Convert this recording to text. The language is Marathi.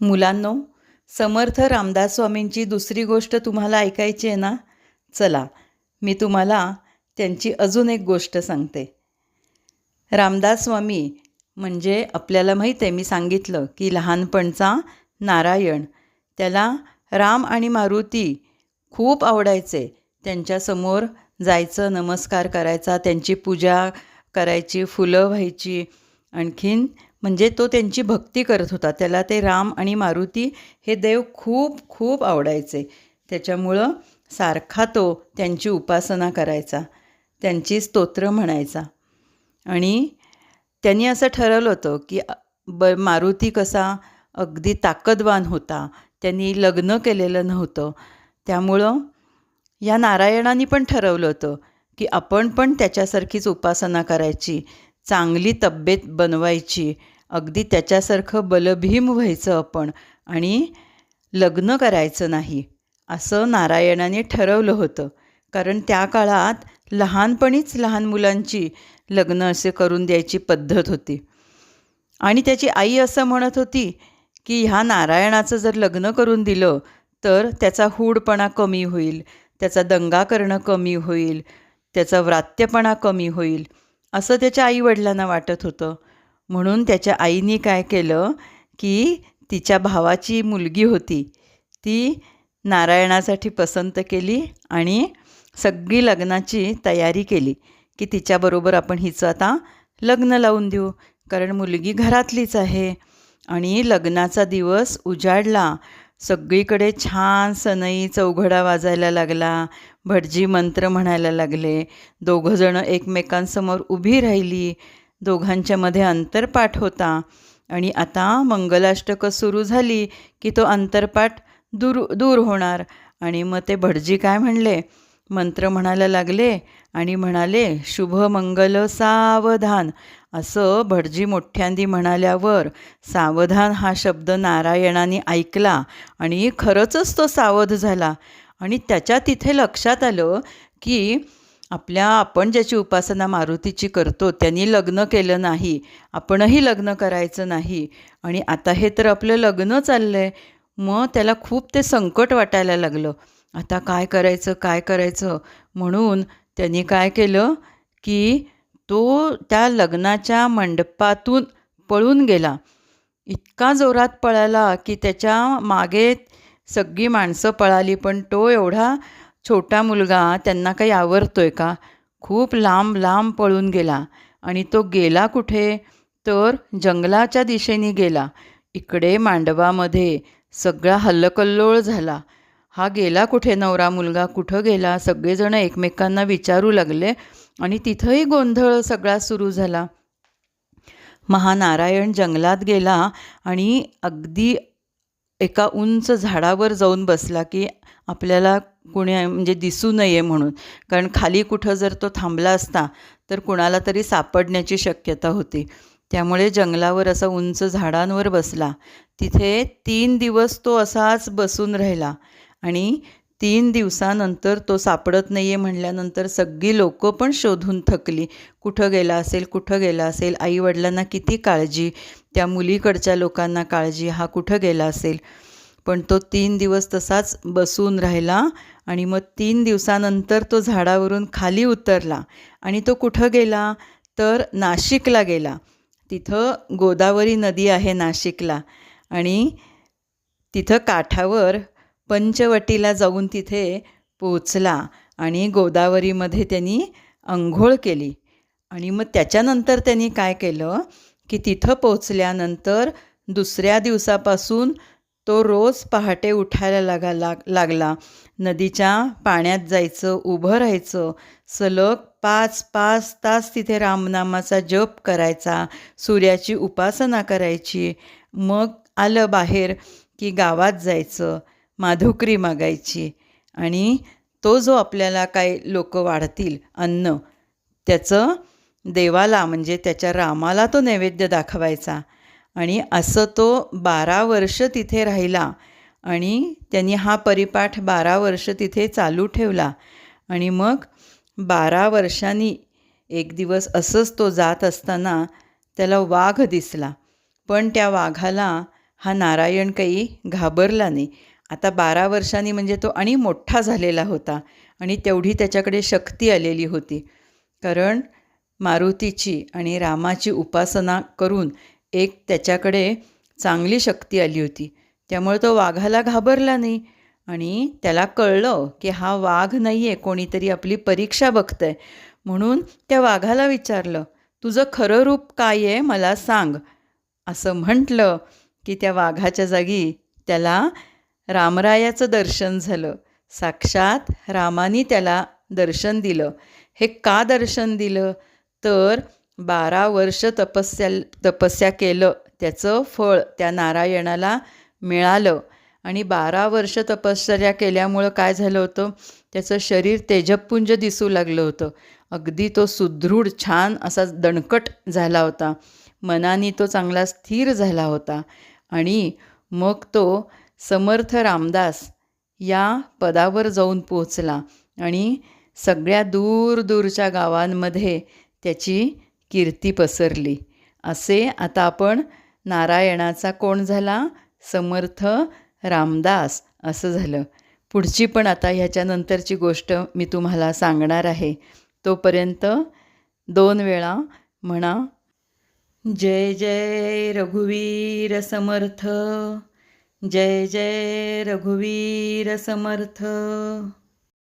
मुलांनो समर्थ रामदास स्वामींची दुसरी गोष्ट तुम्हाला ऐकायची आहे ना? चला मी तुम्हाला त्यांची अजून एक गोष्ट सांगते. रामदास स्वामी म्हणजे आपल्याला माहीत आहे मी सांगितलं की लहानपणचा नारायण. त्याला राम आणि मारुती खूप आवडायचे. त्यांच्यासमोर जायचं नमस्कार करायचा त्यांची पूजा करायची फुलं व्हायची आणखीन म्हणजे तो त्यांची भक्ती करत होता. त्याला ते राम आणि मारुती हे देव खूप खूप आवडायचे. त्याच्यामुळं सारखा तो त्यांची उपासना करायचा. त्यांची स्तोत्र म्हणायचा. आणि त्यांनी असं ठरवलं होतं की ब मारुती कसा अगदी ताकदवान होता. त्यांनी लग्न केलेलं नव्हतं. त्यामुळं या नारायणाने पण ठरवलं होतं की आपण पण त्याच्यासारखीच उपासना करायची चांगली तब्येत बनवायची. अगदी त्याच्यासारखं बलभीम व्हायचं आपण आणि लग्न करायचं नाही असं नारायणाने ठरवलं होतं. कारण त्या काळात लहानपणीच लहान मुलांची लग्न असे करून द्यायची पद्धत होती. आणि त्याची आई असं म्हणत होती की ह्या नारायणाचं जर लग्न करून दिलं तर त्याचा हूडपणा कमी होईल त्याचा दंगा करणं कमी होईल त्याचा व्रात्यपणा कमी होईल असं त्याच्या आईवडिलांना वाटत होतं. म्हणून त्याच्या आईने काय केलं की तिच्या भावाची मुलगी होती ती नारायणासाठी पसंत केली आणि सगळी लग्नाची तयारी केली की तिच्याबरोबर आपण हिचं आता लग्न लावून देऊ. कारण मुलगी घरातलीच आहे आणि लग्नाचा दिवस उजाडला. सगळीकडे छान सनई चौघडा वाजायला लागला भटजी मंत्र म्हणायला लागले. दोघंजणं एकमेकांसमोर उभी राहिली. दोघांच्यामध्ये अंतरपाठ होता. आणि आता मंगलाष्टकं सुरू झाली की तो अंतरपाठ दूर दूर होणार. आणि मग ते भटजी काय म्हणले? मंत्र म्हणायला लागले आणि म्हणाले शुभ मंगल सावधान. असं भटजी मोठ्यांदी म्हणाल्यावर सावधान हा शब्द नारायणाने ऐकला आणि खरंचच तो सावध झाला. आणि त्याच्या तिथे लक्षात आलं की आपल्या आपण ज्याची उपासना मारुतीची करतो त्यांनी लग्न केलं नाही आपणही लग्न करायचं नाही. आणि आता हे तर आपलं लग्न चाललं आहे मग त्याला खूप ते संकट वाटायला लागलं. आता काय करायचं काय करायचं? म्हणून त्यांनी काय केलं की तो त्या लग्नाच्या मंडपातून पळून गेला. इतका जोरात पळाला की त्याच्यामागे सगळी माणसं पळाली पण तो एवढा छोटा मुलगा त्यांना काही आवरतो आहे का? खूप लांब लांब पळून गेला आणि तो गेला कुठे? तर जंगलाच्या दिशेने गेला. इकडे मांडवामध्ये सगळा हल्लकल्लोळ झाला. हा गेला कुठे नवरा मुलगा? कुठं गेला? सगळेजण एकमेकांना विचारू लागले आणि तिथंही गोंधळ सगळा सुरू झाला. महानारायण जंगलात गेला आणि अगदी एका उंच झाडावर जाऊन बसला की आपल्याला कुणी म्हणजे दिसू नये म्हणून. कारण खाली कुठं जर तो थांबला असता तर कुणाला तरी सापडण्याची शक्यता होती. त्यामुळे जंगलावर असा उंच झाडांवर बसला. तिथे तीन दिवस तो असाच बसून राहिला. आणि तीन दिवसानंतर तो सापडत नाही आहे म्हणल्यानंतर सगळी लोकं पण शोधून थकली. कुठं गेला असेल कुठं गेला असेल आईवडिलांना किती काळजी त्या मुलीकडच्या लोकांना काळजी हा कुठं गेला असेल? पण तो तीन दिवस तसाच बसून राहिला आणि मग तीन दिवसानंतर तो झाडावरून खाली उतरला आणि तो कुठं गेला? तर नाशिकला गेला. तिथं गोदावरी नदी आहे नाशिकला आणि तिथं काठावर पंचवटीला जाऊन तिथे पोचला आणि गोदावरीमध्ये त्यांनी अंघोळ केली. आणि मग त्याच्यानंतर त्यांनी काय केलं की तिथं पोचल्यानंतर दुसऱ्या दिवसापासून तो रोज पहाटे उठायला लागा लाग लागला. नदीच्या पाण्यात जायचं उभं राहायचं. सलग पाच पाच तास तिथे रामनामाचा जप करायचा सूर्याची उपासना करायची. मग आलं बाहेर की गावात जायचं. माधुकरी मागायची. आणि तो जो आपल्याला काय लोक वाढतील अन्न त्याचं देवाला म्हणजे त्याच्या रामाला तो नैवेद्य दाखवायचा. आणि असं तो बारा वर्ष तिथे राहिला आणि त्यांनी हा परिपाठ बारा वर्ष तिथे चालू ठेवला. आणि मग बारा वर्षांनी एक दिवस असंच तो जात असताना त्याला वाघ दिसला. पण त्या वाघाला हा नारायण काही घाबरला नाही. आता बारा वर्षांनी म्हणजे तो आणि मोठा झालेला होता आणि तेवढी त्याच्याकडे शक्ती आलेली होती. कारण मारुतीची आणि रामाची उपासना करून एक त्याच्याकडे चांगली शक्ती आली होती. त्यामुळे तो वाघाला घाबरला नाही आणि त्याला कळलं की हा वाघ नाही आहे कोणीतरी आपली परीक्षा बघतंय. म्हणून त्या वाघाला विचारलं तुझं खरं रूप काय आहे मला सांग. असं म्हटलं की त्या वाघाच्या जागी त्याला रामरायाचं दर्शन झालं. साक्षात रामानी त्याला दर्शन दिलं. हे का दर्शन दिलं? तर बारा वर्ष तपस्या तपस्या केलं. त्याचं फळ त्या नारायणाला मिळालं. आणि बारा वर्ष तपश्चर्या केल्यामुळं काय झालं होतं? त्याचं शरीर तेजपुंज दिसू लागलं होतं. अगदी तो सुदृढ छान असा दणकट झाला होता. मनाने तो चांगला स्थिर झाला होता. आणि मग तो समर्थ रामदास या पदावर जाऊन पोचला आणि सगळ्या दूर दूरच्या गावांमध्ये त्याची कीर्ती पसरली. असे आता आपण नारायणाचा कोण झाला? समर्थ रामदास असं झालं. पुढची पण आता ह्याच्यानंतरची गोष्ट मी तुम्हाला सांगणार आहे. तोपर्यंत दोन वेळा म्हणा जय जय रघुवीर समर्थ जय जय रघुवीर समर्थ.